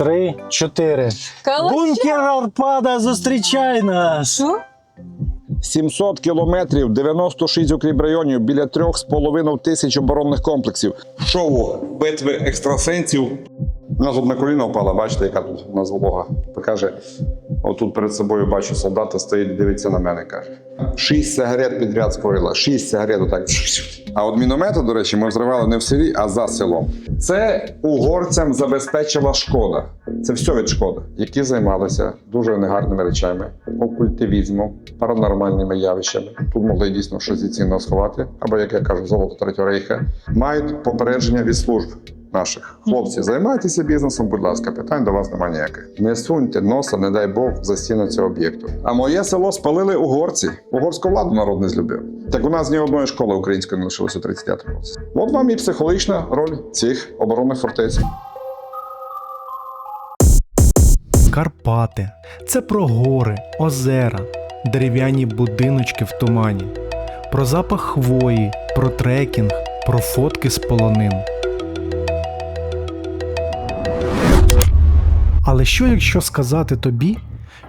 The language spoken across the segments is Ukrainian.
Три, чотири. Калача. Бункер Арпада, зустрічай нас! Що? 700 кілометрів, 96 укріпрайонів, біля 3,5 тисяч оборонних комплексів. Шоу битви екстрасенсів. У нас одна коліна впала, бачите, яка тут у нас волога. Покаже, отут перед собою бачу, солдата стоїть, дивиться на мене, каже. Шість сигарет підряд скорила, шість сигарет отак. А от міномети, до речі, ми взривали не в селі, а за селом. Це угорцям забезпечила шкода. Це все від шкоди, які займалися дуже негарними речами, окультивізмом, паранормальними явищами. Тут могли дійсно щось цінно сховати, або, як я кажу, золото третього рейха. Мають попередження від служб наших. Хлопці, займайтеся бізнесом, будь ласка, питань до вас немає ніяких. Не суньте носа, не дай Бог, за стіну цього об'єкту. А моє село спалили угорці. Угорську владу народ не злюбив. Так у нас ні одної школи української не лишилось у 35 році. От вам і психологічна роль цих оборонних фортець. Карпати. Це про гори, озера, дерев'яні будиночки в тумані, про запах хвої, про трекінг, про фотки з полонин. Але що якщо сказати тобі,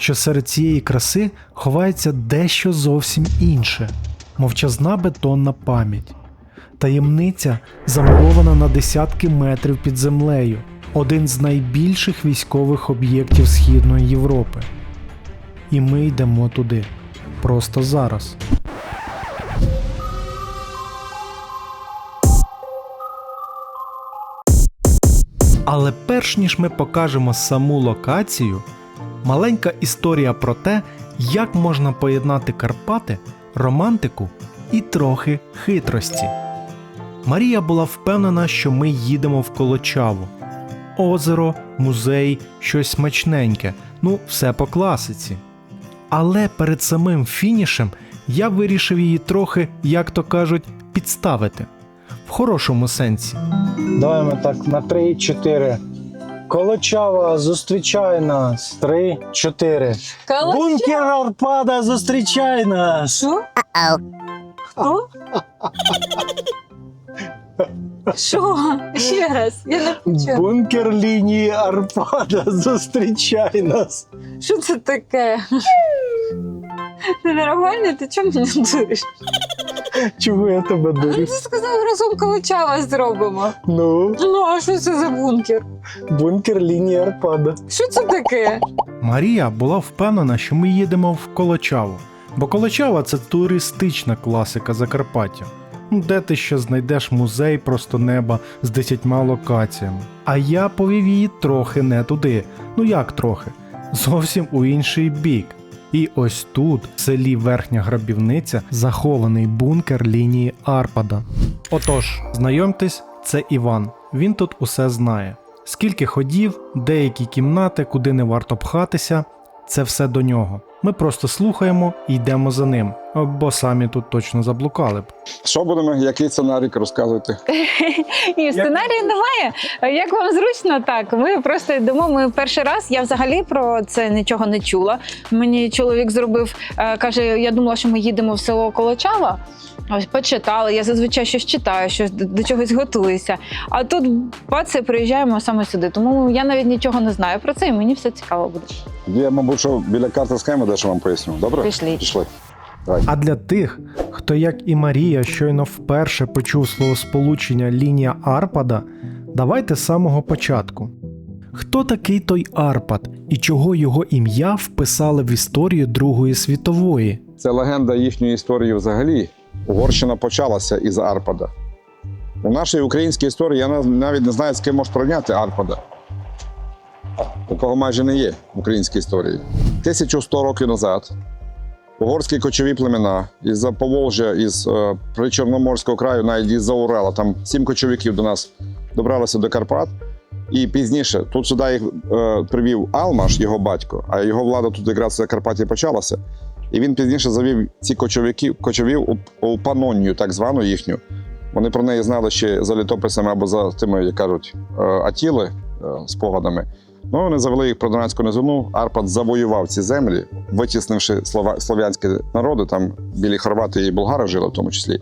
що серед цієї краси ховається дещо зовсім інше, мовчазна бетонна пам'ять, таємниця замурована на десятки метрів під землею, один з найбільших військових об'єктів Східної Європи. І ми йдемо туди просто зараз. Але перш ніж ми покажемо саму локацію, маленька історія про те, як можна поєднати Карпати, романтику і трохи хитрості. Марія була впевнена, що ми їдемо в Колочаву. Озеро, музей, щось смачненьке, ну, все по класиці. Але перед самим фінішем я вирішив її трохи, як то кажуть, підставити. В хорошому сенсі. Давай ми так на три, чотири. Колочава, зустрічай нас. Три, чотири. Калача. Бункер Арпада, зустрічай нас! Що? Хто? Що? Ще раз, я не почула. Бункер лінії Арпада, зустрічай нас! Що це таке? Ти нормально? Ти чому мене дуриш? Чого я тебе Ну, дурю? Ти сказав, разом Калачава зробимо. Ну, Ну, а що це за бункер? бункер лінії Арпада. Що це таке? Марія була впевнена, що ми їдемо в Колочаву, бо Колочава це туристична класика Закарпаття. Ну, Де ти ще знайдеш музей просто неба з десятьма локаціями. А я повів її трохи не туди. Ну як трохи? Зовсім у інший бік. І ось тут, в селі Верхня Грабівниця, захований бункер лінії Арпада. Отож, знайомтесь, це Іван. Він тут усе знає. Скільки ходів, деякі кімнати, куди не варто пхатися, це все до нього. Ми просто слухаємо і йдемо за ним, бо самі тут точно заблукали б. Що будемо, який сценарій розказувати? Ні, сценарію немає. Як вам зручно, так. Ми просто йдемо. Ми перший раз. Я взагалі про це нічого не чула. Мені чоловік зробив, е, каже: я думала, що ми їдемо в село Колочава. Ось почитала. Я зазвичай щось читаю, щось до до чогось готуюся. А тут бац, і приїжджаємо саме сюди. Тому я навіть нічого не знаю про це, і мені все цікаво буде. Я, мабуть, що біля карти схеми дещо вам поясню. Добре? Пішли. Пішли. А для тих, хто, як і Марія, щойно вперше почув словосполучення лінія Арпада, давайте з самого початку. Хто такий той Арпад і чого його ім'я вписали в історію Другої світової? Це легенда їхньої історії взагалі. Угорщина почалася із Арпада. У нашій українській історії я навіть не знаю, з ким можеш порівняти Арпада. Такого майже не є в українській історії. 1100 років назад угорські кочові племена із-за Поволжя, із е, Причорноморського краю, навіть із-за Урала, там сім кочовиків до нас добралися до Карпат. І пізніше тут сюди їх е, привів Алмаш, його батько, а його влада тут якраз в Закарпатті почалася. І він пізніше завів ці кочовиків, кочовів у, Панонію, так звану їхню. Вони про неї знали ще за літописами або за тими, як кажуть, е, Атіли е, спогадами. Ну, вони завели їх про Донецьку низину. Арпад завоював ці землі, витіснивши слова, слов'янські народи, там білі хорвати і болгари жили в тому числі.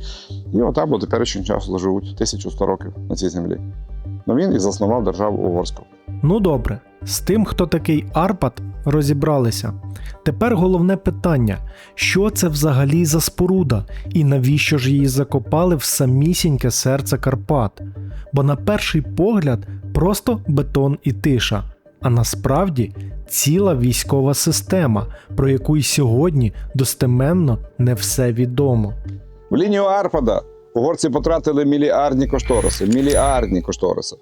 І отак до теперішнього часу живуть 1100 років на цій землі. Ну він і заснував державу угорську. Ну добре, з тим, хто такий Арпад, розібралися. Тепер головне питання: що це взагалі за споруда, і навіщо ж її закопали в самісіньке серце Карпат? Бо на перший погляд просто бетон і тиша, а насправді ціла військова система, про яку й сьогодні достеменно не все відомо. В лінію Арпада угорці потратили мільярдні кошториси. Мільярдні кошториси.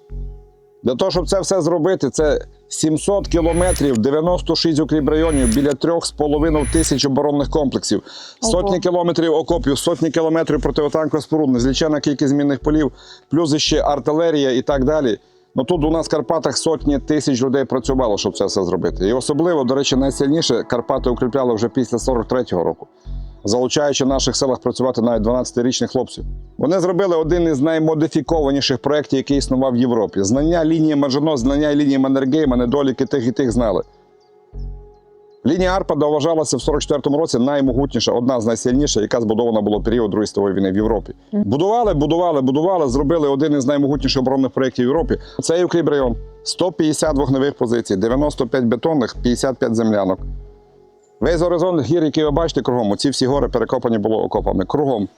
Для того, щоб це все зробити, це 700 кілометрів, 96 укріпрайонів, біля 3,5 тисяч оборонних комплексів, сотні Ого. кілометрів окопів, сотні кілометрів противотанкових споруд, незлічена кількість змінних полів, плюс ще артилерія і так далі. Ну тут у нас в Карпатах сотні тисяч людей працювало, щоб це все зробити. І особливо, до речі, найсильніше Карпати укріпляли вже після 43-го року залучаючи в наших селах працювати навіть 12-річних хлопців. Вони зробили один із наймодифікованіших проєктів, який існував в Європі. Знання лінії Мажино, знання лінії Маннергейма, недоліки тих і тих знали. Лінія Арпада вважалася в 44-му році наймогутніша, одна з найсильніших, яка збудована була в період Другої світової війни в Європі. Будували, будували, будували, зробили один із наймогутніших оборонних проєктів в Європі. Це укріпрайон. 150 вогневих позицій, 95 бетонних, 55 землянок. Весь горизонт гір, який ви бачите кругом, ці всі гори перекопані були окопами. Кругом.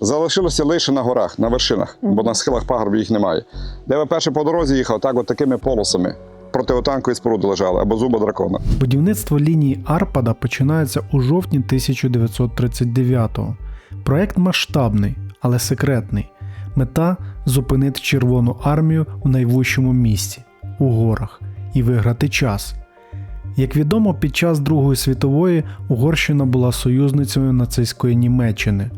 Залишилося лише на горах, на вершинах, бо на схилах пагорбів їх немає. Де ви перше по дорозі їхав, так от такими полосами противотанкові споруди лежали або зуба дракона. Будівництво лінії Арпада починається у жовтні 1939-го. Проект масштабний, але секретний. Мета зупинити Червону армію у найвищому місці у горах і виграти час. Як відомо, під час Другої світової Угорщина була союзницею нацистської Німеччини.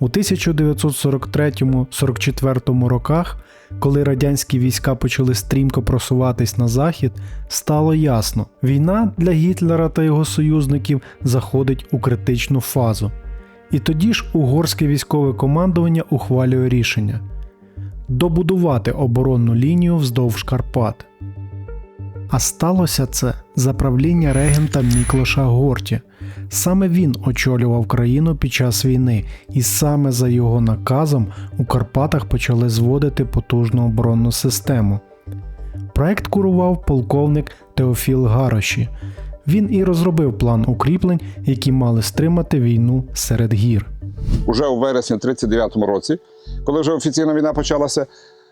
У 1943-44 роках, коли радянські війська почали стрімко просуватись на захід, стало ясно, війна для Гітлера та його союзників заходить у критичну фазу. І тоді ж угорське військове командування ухвалює рішення добудувати оборонну лінію вздовж Карпат. А сталося це за правління регента Міклоша Горті. Саме він очолював країну під час війни, і саме за його наказом у Карпатах почали зводити потужну оборонну систему. Проект курував полковник Теофіл Гароші. Він і розробив план укріплень, які мали стримати війну серед гір. Уже у вересні 39-му році, коли вже офіційна війна почалася,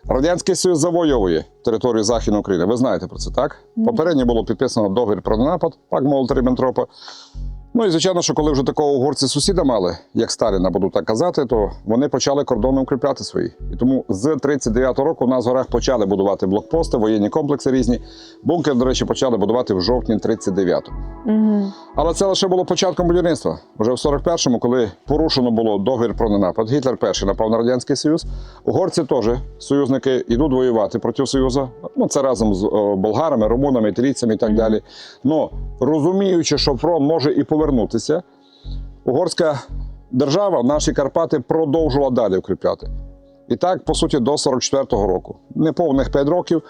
Радянський Союз завойовує територію Західної України. Ви знаєте про це, так? Попередньо було підписано договір про напад, пак Молотова-Ріббентропа. Ну і звичайно, що коли вже такого угорці сусіда мали, як Сталіна, буду так казати, то вони почали кордони укріпляти свої. І тому з 39-го року в горах почали будувати блокпости, воєнні комплекси різні. Бункер, до речі, почали будувати в жовтні 39-го. Угу. Але це лише було початком будівництва. Вже в 41-му, коли порушено було договір про ненапад, Гітлер перший напав на Радянський Союз. Угорці теж союзники йдуть воювати проти Союзу. Ну, це разом з о, болгарами, румунами, італійцями і так далі. Ну, розуміючи, що фронт може і повернутися, угорська держава наші Карпати продовжувала далі укріпляти. І так, по суті, до 44-го року. Неповних 5 років,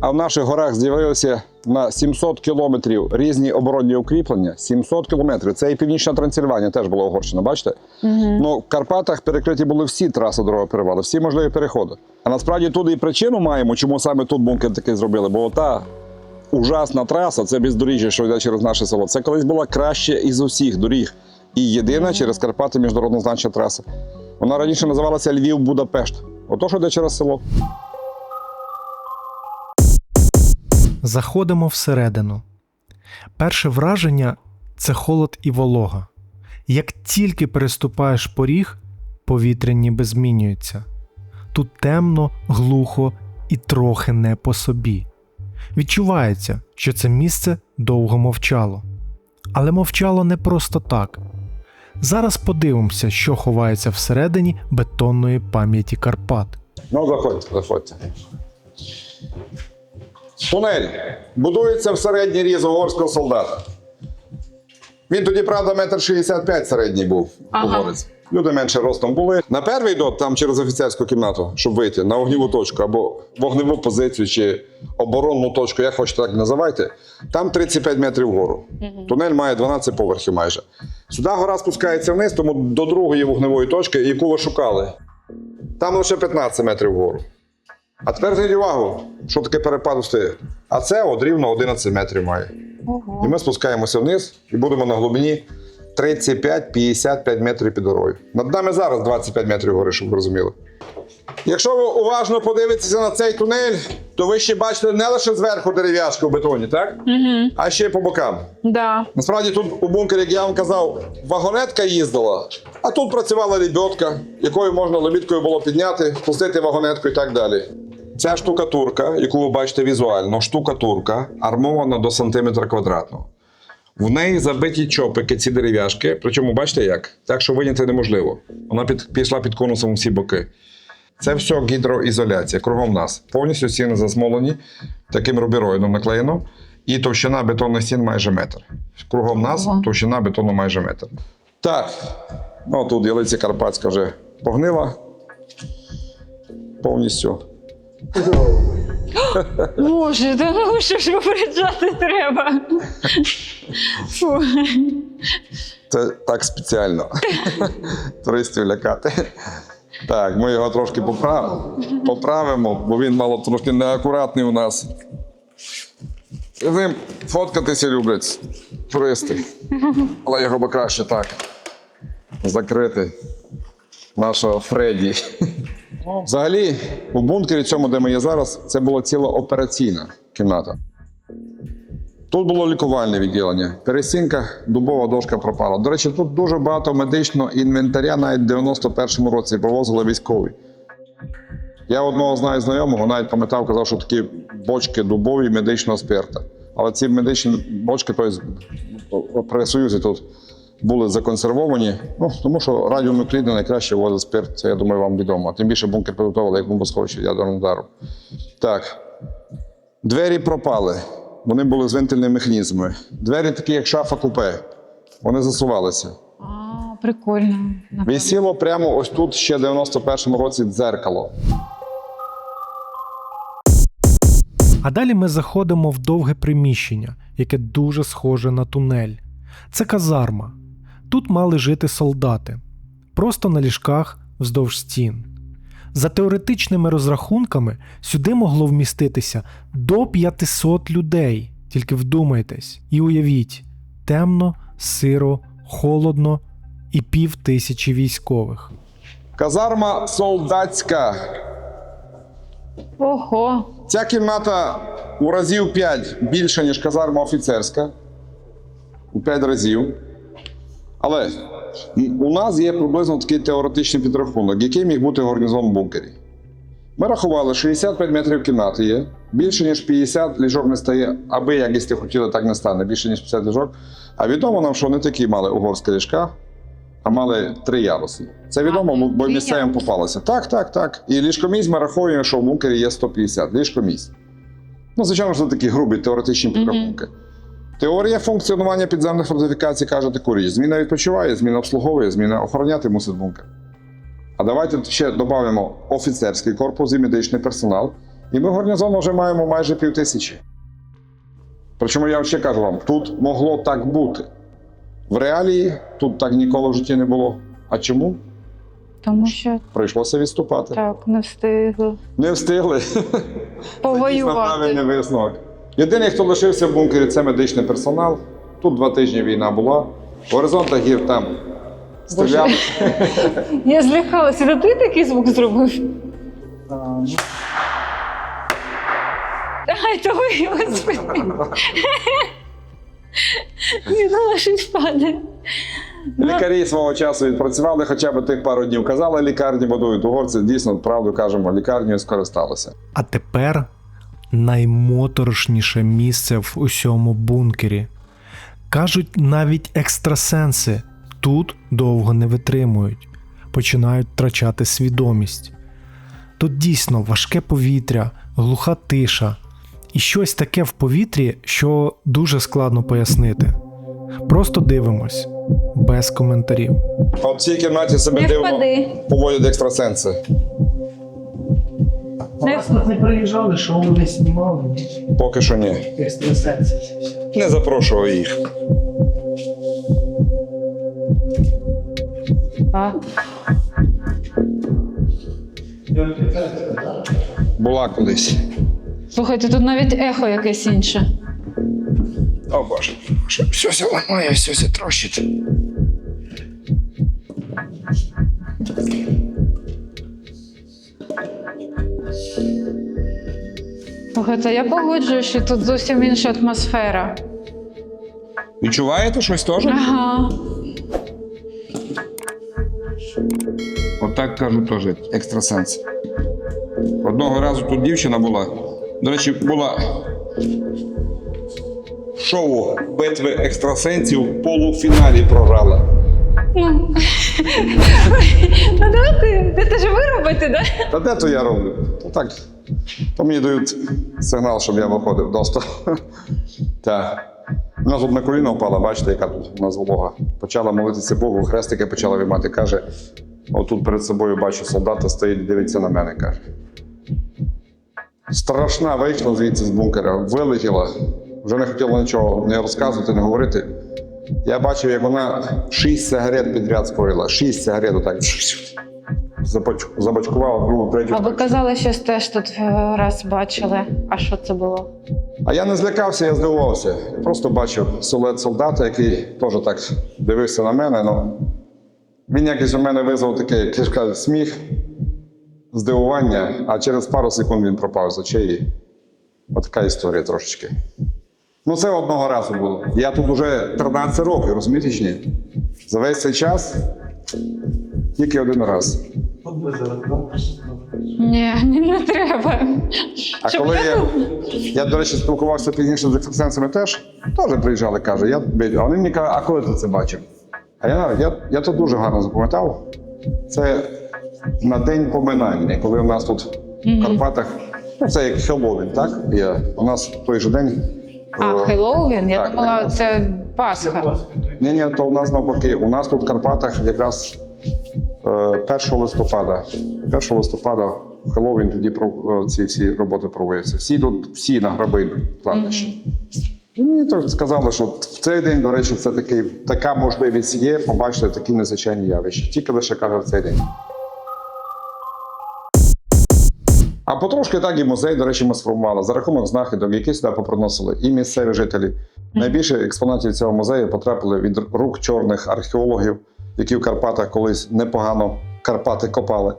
а в наших горах з'явилися на 700 кілометрів різні оборонні укріплення. 700 кілометрів. Це і північна Трансильванія теж була Угорщина, бачите? Ну, в Карпатах перекриті були всі траси дороги перевали, всі можливі переходи. А насправді тут і причину маємо, чому саме тут бункер такий зробили, бо та ужасна траса, це бездоріжжя, що йде через наше село. Це колись була краща із усіх доріг. І єдина через Карпати міжнародно значна траса. Вона раніше називалася Львів-Будапешт. Ото що йде через село. Заходимо всередину. Перше враження це холод і волога. Як тільки переступаєш поріг, повітря ніби змінюється. Тут темно, глухо і трохи не по собі. Відчувається, що це місце довго мовчало. Але мовчало не просто так. Зараз подивимося, що ховається всередині бетонної пам'яті Карпат. Ну, заходьте, заходьте. Тунель будується в середній різ угорського солдата. Він тоді, правда, метр 65 середній був Ага. угорець. Люди менше ростом були. На перший дот, там через офіцерську кімнату, щоб вийти на вогневу точку або вогневу позицію чи оборонну точку, як хочете, так називайте, там 35 метрів вгору. Тунель має 12 поверхів майже. Сюди гора спускається вниз, тому до другої вогневої точки, яку ви шукали, там лише 15 метрів вгору. А тепер зверніть увагу, що таке перепад висоти. А це от рівно 11 метрів має. Ого. І ми спускаємося вниз і будемо на глибині 35-55 метрів під горою. Над нами зараз 25 метрів гори, щоб ви розуміли. Якщо ви уважно подивитеся на цей тунель, то ви ще бачите не лише зверху дерев'яшку в бетоні, так? Угу. А ще й по бокам. Да. Насправді тут у бункері, як я вам казав, вагонетка їздила, а тут працювала лебідка, якою можна лебідкою було підняти, пустити вагонетку і так далі. Ця штукатурка, яку ви бачите візуально, штукатурка армована до сантиметра квадратного. В неї забиті чопики, ці дерев'яшки. Причому бачите як? Так, що виняти неможливо. Вона під, пішла під конусом всі боки. Це все гідроізоляція кругом нас. Повністю стіни засмолені, таким рубіроїдом наклеєно. І товщина бетонних стін майже метр. Кругом нас Ого. товщина бетону майже метр. Так, ну тут ялиця Карпатська вже погнила. Повністю. Боже, та ну що ж попереджати треба. Фу. Це так спеціально. Туристів лякати. Так, ми його трошки поправимо, поправимо, бо він мало трошки неакуратний у нас. З ним фоткатися люблять туристи. Але його би краще так. Закрити нашого Фредді. Взагалі, у бункері цьому, де ми є зараз, це була ціла операційна кімната. Тут було лікувальне відділення. Перестінка, дубова дошка пропала. До речі, тут дуже багато медичного інвентаря навіть в 91-му році привозили військові. Я одного знаю знайомого, навіть пам'ятав, казав, що такі бочки дубові медичного спирта. Але ці медичні бочки тобто, при Союзі тут були законсервовані, ну, тому що радіонукліди найкраще вводить спирт, це я думаю, вам відомо. Тим більше бункер підготували як бомбосховище ядерного удару. Так. Двері пропали. Вони були з вентильними механізмами. Двері такі, як шафа купе. Вони засувалися. А, прикольно. напевно. Висіло прямо ось тут ще в 91-му році дзеркало. А далі ми заходимо в довге приміщення, яке дуже схоже на тунель. Це казарма. Тут мали жити солдати, просто на ліжках вздовж стін. За теоретичними розрахунками, сюди могло вміститися до 500 людей. Тільки вдумайтесь і уявіть: темно, сиро, холодно і пів тисячі військових. Казарма солдатська. Ого. Ця кімната у разів 5 більша, ніж казарма офіцерська. У 5 разів. Але у нас є приблизно такий теоретичний підрахунок, який міг бути гарнізон в бункері. Ми рахували, 65 метрів кімнати є, більше ніж 50 ліжок не стає, аби як якщо хотіли, так не стане, більше ніж 50 ліжок. А відомо нам, що не такі мали угорські ліжка, а мали три яруси. Це відомо, бо місцевим попалося. Так, так, так. І ліжкомість ми рахуємо, що в бункері є 150 ліжкомість. Ну, звичайно, що це такі грубі теоретичні підрахунки. Теорія функціонування підземних фортифікацій каже таку річ: зміна відпочиває, зміна обслуговує, зміна охороняти мусить бункер. А давайте ще додамо офіцерський корпус і медичний персонал. І ми гарнізону вже маємо майже пів тисячі. Причому я ще кажу вам, тут могло так бути. В реалії тут так ніколи в житті не було. А чому? Тому що Прийшлося відступати. так не встигли Не встигли. Це правильний висновок. Єдиний, хто лишився в бункері, це медичний персонал. Тут два тижні війна була. В горизонтах гір там стріляли. Я злякалася, це ти такий звук зробив? Ай, то ви господи. Щось падає. Лікарі свого часу відпрацювали хоча б тих пару днів. Казали, лікарні будують. Угорці дійсно правду кажемо, лікарнею скористалися. А тепер наймоторошніше місце в усьому бункері. Кажуть, навіть екстрасенси тут довго не витримують, починають втрачати свідомість. Тут дійсно важке повітря, глуха тиша і щось таке в повітрі, що дуже складно пояснити. Просто дивимось, без коментарів. А в цій кімнаті себе впади. поводять екстрасенси. Не- не приїжджали, що вони не знімали. Поки що ні. екстрасенси. Не запрошував їх. А, була колись. Слухайте, тут навіть ехо якесь інше. О Боже, що все ламає, все все трощить. Слухайте, я погоджуюсь, що тут зовсім інша атмосфера. Відчуваєте щось теж? Ага. Отак кажуть теж екстрасенс. Одного разу тут дівчина була. До речі, була в шоу битви екстрасенсів в полуфіналі програла. Ну, ну давайте, це теж ви робите, да? Та де то я роблю? Так. То мені дають сигнал, щоб я виходив доступ. Так. Вона тут на коліно впала, бачите, яка тут у нас волога. Почала молитися Богу, хрестики почала виймати. Каже: отут перед собою бачу солдата стоїть, дивиться на мене, каже. Страшна вийшла звідси з бункера, вилетіла, вже не хотіла нічого не розказувати, не говорити. Я бачив, як вона шість сигарет підряд спорила. Шість сигарет отак. Забач- Забачкувала другу, третю. А ви казали, що теж тут е, раз бачили. А що це було? А я не злякався, я здивувався. Я просто бачив силует солдата, який теж так дивився на мене. Ну, він якось у мене визвав такий кишка сміх, здивування, а через пару секунд він пропав з очей. От така історія трошечки. Ну, це одного разу було. Я тут вже 13 років, розумієте чи ні? За весь цей час тільки один раз. От ви зараз. Ні, ні, не треба. А Щоб коли я я, я, до речі, спілкувався пізніше з екстрасенсами теж, теж приїжджали, каже, я, а вони мені кажуть, а коли ти це бачив? А я, я, я то дуже гарно запам'ятав. Це на день поминання, коли у нас тут в Карпатах, це як Хеллоуін, так? Є. У нас в той же день. А, е, Хеллоуін? Я так, думала, так. це Пасха. Ні, ні, то у нас навпаки. У нас тут в Карпатах якраз 1 листопада. 1 листопада Хеллоуін тоді про е, ці всі роботи проводяться. Всі тут, всі на граби кладбищі. І Мені то сказали, що в цей день, до речі, це такий, така можливість є побачити такі незвичайні явища. Тільки лише каже в цей день. А потрошки так і музей, до речі, ми сформували за рахунок знахідок, які сюди попроносили і місцеві жителі. Найбільше експонатів цього музею потрапили від рук чорних археологів, які в Карпатах колись непогано Карпати копали.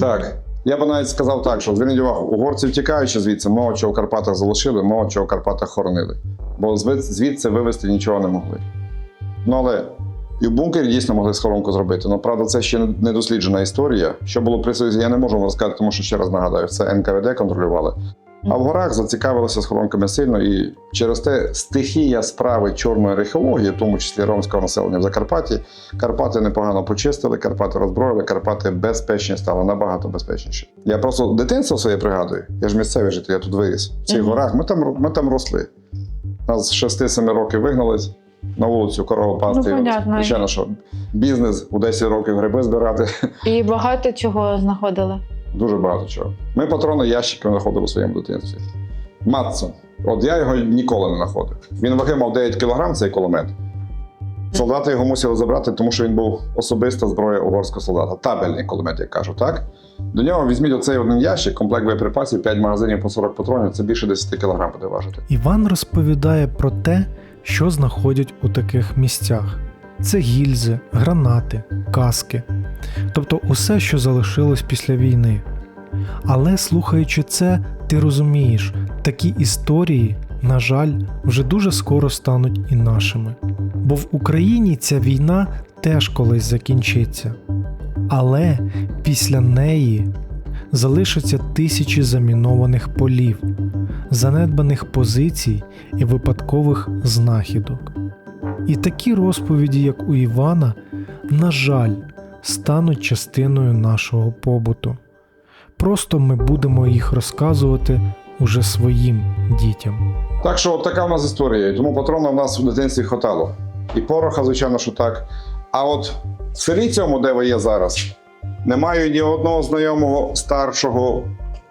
Так. Я би навіть сказав так, що зверніть увагу, угорці втікаючи звідси, мало чого в Карпатах залишили, мало чого в Карпатах хоронили. Бо звідси вивезти нічого не могли. Ну але і в бункері дійсно могли схоронку зробити. Ну, правда, це ще не досліджена історія. Що було при Союзі, я не можу вам розказати, тому що ще раз нагадаю, це НКВД контролювали. А в горах зацікавилися схоронками сильно, і через те стихія справи чорної археології, в тому числі ромського населення в Закарпатті, Карпати непогано почистили, Карпати розброїли, Карпати безпечні стали набагато безпечніші. Я просто дитинство своє пригадую. Я ж місцевий житель, я тут виріс. В цих Мгм. горах ми там, ми там росли. Нас з 6-7 років вигнали на вулицю корову пасти. Ну, понятно. Звичайно, що бізнес у 10 років гриби збирати. І багато чого знаходили. Дуже багато чого. Ми патрони ящики знаходили у своєму дитинстві. Матсон. От я його ніколи не знаходив. Він ваги мав 9 кг, цей кулемет. Солдати його мусили забрати, тому що він був особиста зброя угорського солдата. Табельний кулемет, як кажуть, так? До нього візьміть оцей один ящик, комплект боєприпасів, 5 магазинів по 40 патронів, це більше 10 кг буде важити. Іван розповідає про те, що знаходять у таких місцях: це гільзи, гранати, каски, тобто усе, що залишилось після війни. Але слухаючи це, ти розумієш, такі історії, на жаль, вже дуже скоро стануть і нашими. Бо в Україні ця війна теж колись закінчиться. Але після неї залишаться тисячі замінованих полів, занедбаних позицій і випадкових знахідок. І такі розповіді, як у Івана, на жаль, стануть частиною нашого побуту. Просто ми будемо їх розказувати уже своїм дітям. Так що от така в нас історія. Тому патрона в нас в дитинстві хватало. І пороха, звичайно, що так. А от в селі цьому, де ви є зараз, немає ні одного знайомого старшого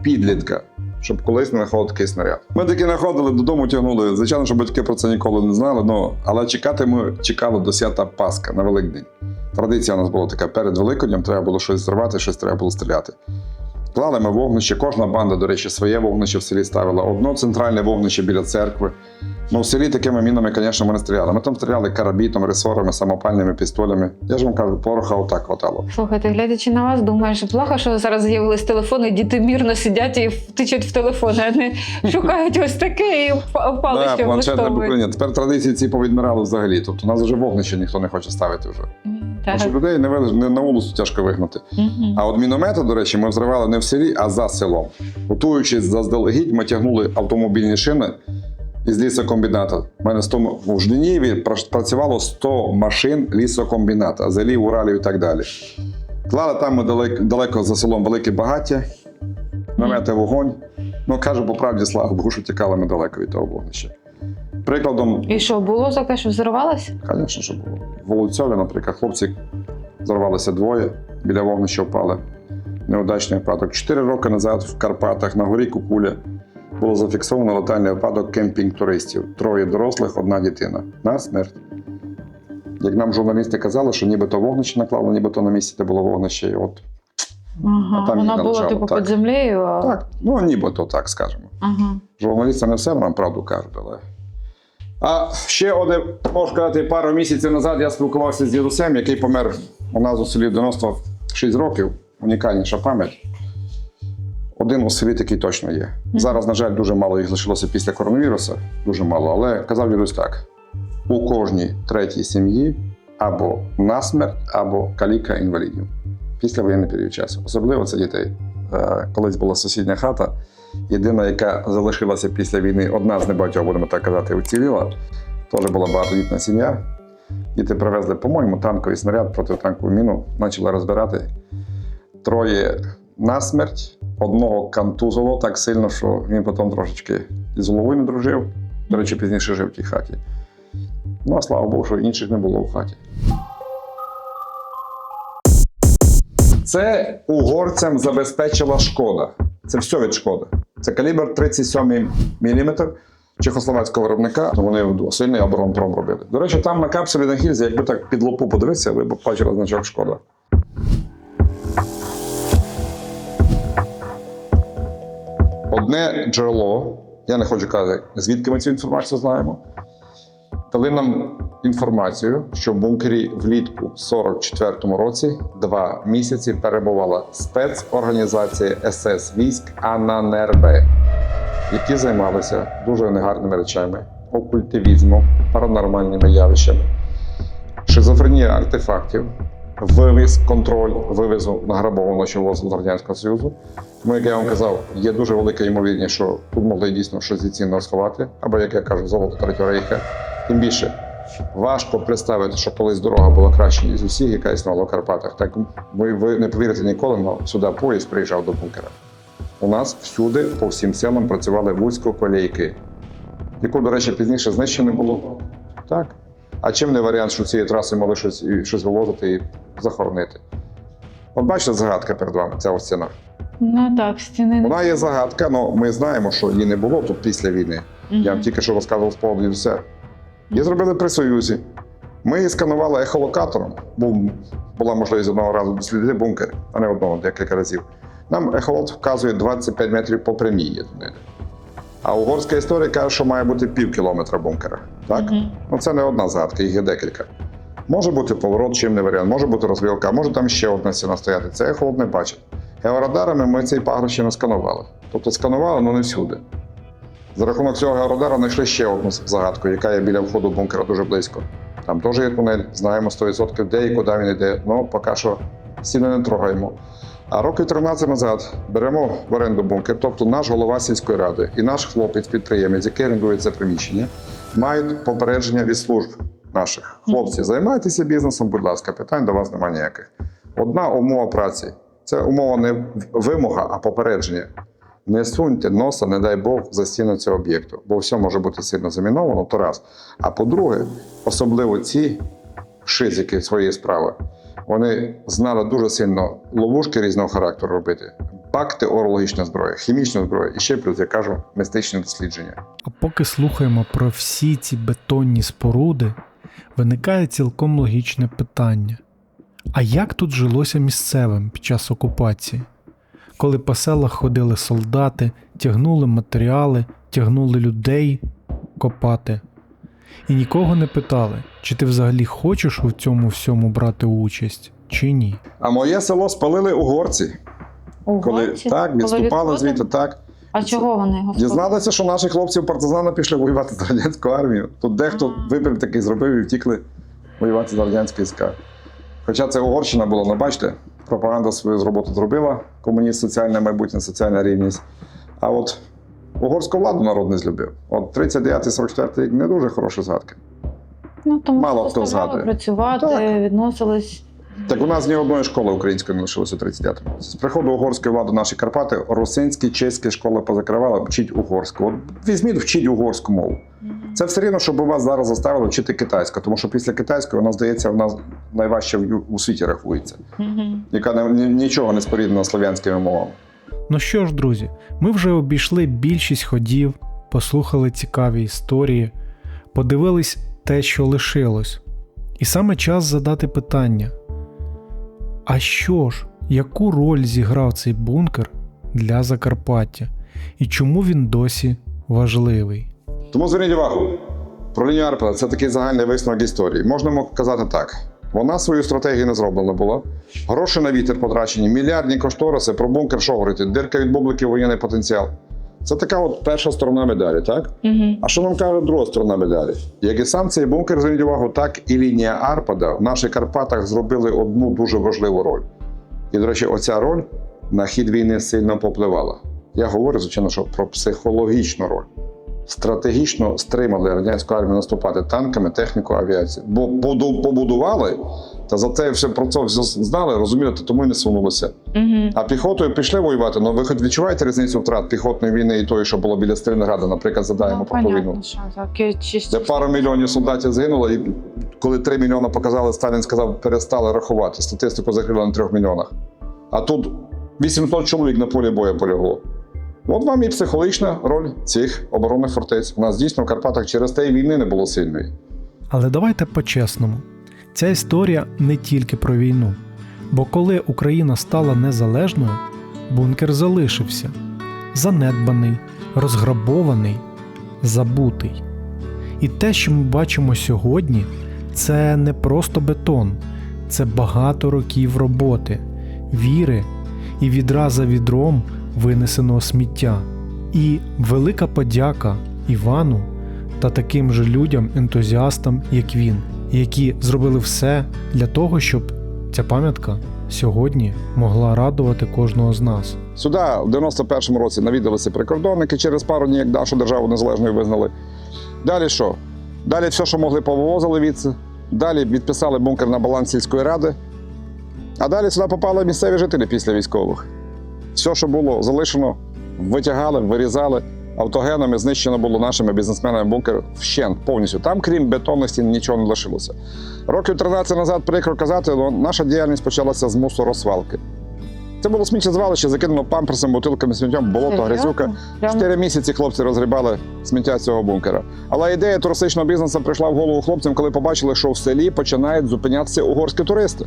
підлітка, щоб колись не знаходив такий снаряд. Ми таки знаходили, додому тягнули. Звичайно, що батьки про це ніколи не знали, ну, але чекати ми чекали до свята Пасха на Великдень. Традиція у нас була така: перед Великоднем треба було щось зривати, щось треба було стріляти. Клали ми вогнище, кожна банда, до речі, своє вогнище в селі ставила. Одно центральне вогнище біля церкви. Ну, в селі такими мінами, звісно, ми не стріляли. Ми там стріляли карабітом, ресорами, самопальними пістолями. Я ж вам кажу, пороха отак хватало. Слухайте, глядячи на вас, думаєш, плохо, що зараз з'явились телефони, діти мірно сидять і втичуть в телефони, а не шукають ось таке і палище. Тепер традиції ці повідмирали взагалі. Тобто у нас вже вогнище ніхто не хоче ставити вже. Тому що людей не, вели- не на вулицю тяжко вигнати. Мгм. А от міномети, до речі, ми взривали не в селі, а за селом. Готуючись заздалегідь, ми тягнули автомобільні шини із лісокомбіната. У мене 100, в Жденєві пра- працювало 100 машин лісокомбіната, Азелів, Уралів і так далі. Клали там ми далеко, далеко за селом велике багаття, намети вогонь. Ну, кажу, по правді, слава Богу, що тікали ми далеко від того вогнища. Прикладом, І що, було таке, що взорвалося? Звісно, що було. В Волоцьові, наприклад, хлопці зорвалися двоє, біля вогнища впали. Неудачний випадок. Чотири роки назад в Карпатах на горі Кукуля було зафіксовано летальний випадок кемпінг туристів. Троє дорослих, одна дитина. На смерть. Як нам журналісти казали, що нібито вогнище наклало, нібито на місці, де було вогнище. І от Ага, А там вона була типу так. під землею. А... так, ну нібито так скажемо. Ага. Журналісти не все нам правду кажуть, але. А ще один, можу сказати, пару місяців назад я спілкувався з дідусем, який помер у нас у селі 96 років. Унікальніша пам'ять. Один у селі такий точно є. Зараз, на жаль, дуже мало їх лишилося після коронавірусу, дуже мало. Але казав дідусь так: у кожній третій сім'ї або насмерть, або каліка інвалідів після воєнний період часу. Особливо це дітей. Е, Колись була сусідня хата, єдина, яка залишилася після війни, одна з небагатьох, будемо так казати, уціліла. Теж була багатодітна сім'я. Діти привезли, по-моєму, танковий снаряд, протитанкову міну, почали розбирати. Троє насмерть, одного контузило так сильно, що він потім трошечки із головою не дружив. До речі, пізніше жив в тій хаті. Ну, а слава Богу, що інших не було в хаті. Це угорцям забезпечила шкода. Це все від шкоди. Це калібр 37 мм чехословацького виробника. Вони сильний оборонпром робили. До речі, там на капсулі на гільзі, якби так під лупу подивитися, ви б бачили значок шкода. Одне джерело, я не хочу казати, звідки ми цю інформацію знаємо. Дали нам інформацію, що в бункері влітку в 44-му році два місяці перебувала спецорганізація СС військ АНАНРБ, які займалися дуже негарними речами, окультивізмом, паранормальними явищами, шизофренія артефактів, вивіз, контроль вивезу награбованого ввозу з Радянського Союзу. Тому, як я вам казав, є дуже велика ймовірність, що тут могли дійсно щось цінного сховати, або, як я кажу, золото Третього рейха. Тим більше важко представити, що колись дорога була краще із усіх, яка існувала в Карпатах. Так ви, ви не повірите ніколи, але сюди поїзд приїжджав до бункера. У нас всюди, по всім селам, працювали вузькоколейки, яку, до речі, пізніше знищено було. Так. А чим не варіант, що цієї траси могли щось, щось вивозити і захоронити? От бачите, загадка перед вами, ця ось стіна. Ну так, стіни. Вона є загадка, але ми знаємо, що її не було тут після війни. Я вам тільки що розказував з поводу все. Її зробили при Союзі. Ми її сканували ехолокатором. Був, була можливість одного разу дослідити бункер, а не одного, декілька разів. Нам ехолот вказує 25 метрів по прямій є. А угорська історія каже, що має бути пів кілометра бункера. Так? Мгм. Ну, це не одна загадка, їх є декілька. Може бути поворот, чим не варіант, може бути розвілка, може там ще одна стіна стояти. Це ехолот не бачить. Георадарами ми цей пагорб ще не сканували. Тобто сканували, але не всюди. За рахунок цього георадара знайшли ще одну загадку, яка є біля входу бункера дуже близько. Там теж є тунель, знаємо 100% де і куди він йде. Ну, поки що стіни не трогаємо. А років 13 назад беремо в оренду бункер, тобто наш голова сільської ради і наш хлопець-підприємець, який орендує це приміщення, мають попередження від служб наших. Хлопці, займайтеся бізнесом, будь ласка, питань до вас немає ніяких. Одна умова праці це умова не вимога, а попередження. Не суньте носа, не дай Бог, за стіну цього об'єкту, бо все може бути сильно заміновано, то раз. А по-друге, особливо ці шизики своєї справи, вони знали дуже сильно ловушки різного характеру робити, пакти орологічної зброї, хімічної зброї і ще плюс, я кажу, містичні дослідження. А поки слухаємо про всі ці бетонні споруди, виникає цілком логічне питання: а як тут жилося місцевим під час окупації? Коли по селах ходили солдати, тягнули матеріали, тягнули людей копати. І нікого не питали, чи ти взагалі хочеш у цьому всьому брати участь, чи ні. А моє село спалили угорці. Коли так, відступали звідти, так. А чого вони його спалили? Дізналися, що наші хлопці в партизани пішли воювати з радянською армією. Тут дехто вибір такий зробив і втікли воювати з радянської СК. Хоча це Угорщина була, ну бачите, пропаганда свою роботу зробила, комуніст, соціальне майбутнє, соціальна рівність. А от угорську владу народ не злюбив. От 39-44 рік не дуже хороші згадки. Ну, тому Мало хто згадує. працювати, Так. відносились. Так у нас ні одної школи української не лишилося у 39-му. З приходу угорської влади наші Карпати русинські, чеські школи позакривали, вчіть угорську. От візьміть, вчіть угорську мову. Це все рівно, щоб вас зараз заставили вчити китайську, тому що після китайської вона здається, вона найважче в- у світі рахується, яка не- ні- нічого не споріднена з слов'янськими мовами. Ну що ж, друзі, ми вже обійшли більшість ходів, послухали цікаві історії, подивились те, що лишилось. І саме час задати питання: а що ж, яку роль зіграв цей бункер для Закарпаття? І чому він досі важливий? Тому зверніть увагу, про лінію Арпада це такий загальний висновок історії. Можна казати так. Вона свою стратегію не зроблена була. Гроші на вітер потрачені, мільярдні кошториси, про бункер, що говорити, дирка від бубликів воєнний потенціал. Це така от перша сторона медалі, так? Мгм. А що нам каже друга сторона медалі? Як і сам цей бункер, зверніть увагу, так і лінія Арпада в наших Карпатах зробили одну дуже важливу роль. І, до речі, оця роль на хід війни сильно попливала. Я говорю, звичайно, що про психологічну роль. Стратегічно стримали радянську армію наступати танками, технікою, авіацією. Бо побудували, та за це все про це все знали, розумієте, тому і не сунулися. Мгм. А піхотою пішли воювати. Ну ви хоч відчуваєте різницю втрат піхотної війни і тої, що було біля Сталінграда, наприклад, задаємо Ну, про ту війну. що так. Де пару мільйонів солдатів загинуло, і коли 3 мільйони показали, Сталін сказав, перестали рахувати. Статистику закрили на 3 мільйонах. А тут 800 чоловік на полі бою полягло. От вам і психологічна роль цих оборонних фортець. У нас дійсно в Карпатах через те і війни не було сильної. Але давайте по-чесному: ця історія не тільки про війну. Бо коли Україна стала незалежною, бункер залишився занедбаний, розграбований, забутий. І те, що ми бачимо сьогодні, це не просто бетон, це багато років роботи, віри і відра за відром винесеного сміття. І велика подяка Івану та таким же людям, ентузіастам, як він, які зробили все для того, щоб ця пам'ятка сьогодні могла радувати кожного з нас. Сюди в 91-му році навідалися прикордонники, через пару днів як нашу державу незалежною визнали. Далі що? Далі все, що могли, повивозили відси. Далі відписали бункер на баланс сільської ради. А далі сюди попали місцеві жителі після військових. Все, що було залишено, витягали, вирізали. Автогенами знищено було нашими бізнесменами бункер вщент повністю. Там, крім бетонних стін, нічого не лишилося. Років 13 назад, прикро казати, але наша діяльність почалася з мусоросвалки. Це було сміттєзвалище, закинено памперсом, бутилками, сміттям, болото, грязюка. Чотири місяці хлопці розгрібали сміття цього бункера. Але ідея туристичного бізнесу прийшла в голову хлопцям, коли побачили, що в селі починають зупинятися угорські туристи.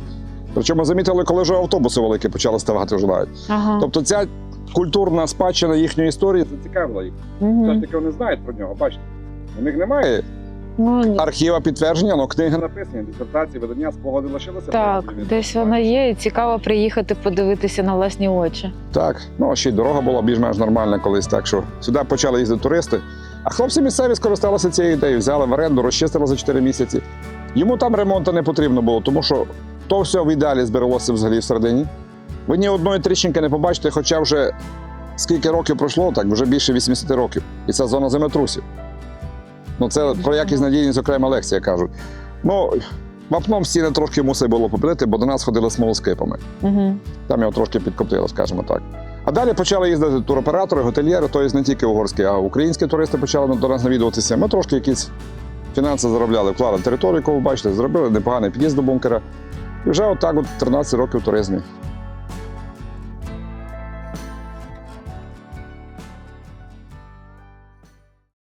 Причому замітили, коли вже автобуси великі почали ставати вже навіть. Ага. Тобто ця культурна спадщина їхньої історії зацікавила їх. Мгм. таки вони знають про нього, бачите. У них немає Ну, архіва підтвердження, але книги написані, дисертації, видання, спогади лишилися. так, десь вона є, і цікаво приїхати подивитися на власні очі. Так, ну ще й дорога була більш-менш нормальна колись, так що сюди почали їздити туристи. А хлопці місцеві скористалися цією ідеєю, взяли в оренду, розчистили за 4 місяці. Йому там ремонту не потрібно було, тому що то все в ідеалі збереглося взагалі всередині. Ви ні одної тріщинки не побачите, хоча вже скільки років пройшло, так вже більше 80 років. І це зона землетрусів. Ну, це про якість надійність окрема лекція кажуть. Ну, вапном стіни трошки мусить було побити, бо до нас ходили смолоскипами. Угу. Там його трошки підкоптило, скажімо так. А далі почали їздити туроператори, готельєри, тобто не тільки угорські, а українські туристи почали до нас навідуватися. Ми трошки якісь фінанси заробляли, вклали в територію, яку ви бачите, зробили непоганий під'їзд до бункера. І вже отак от 13 років туризмі.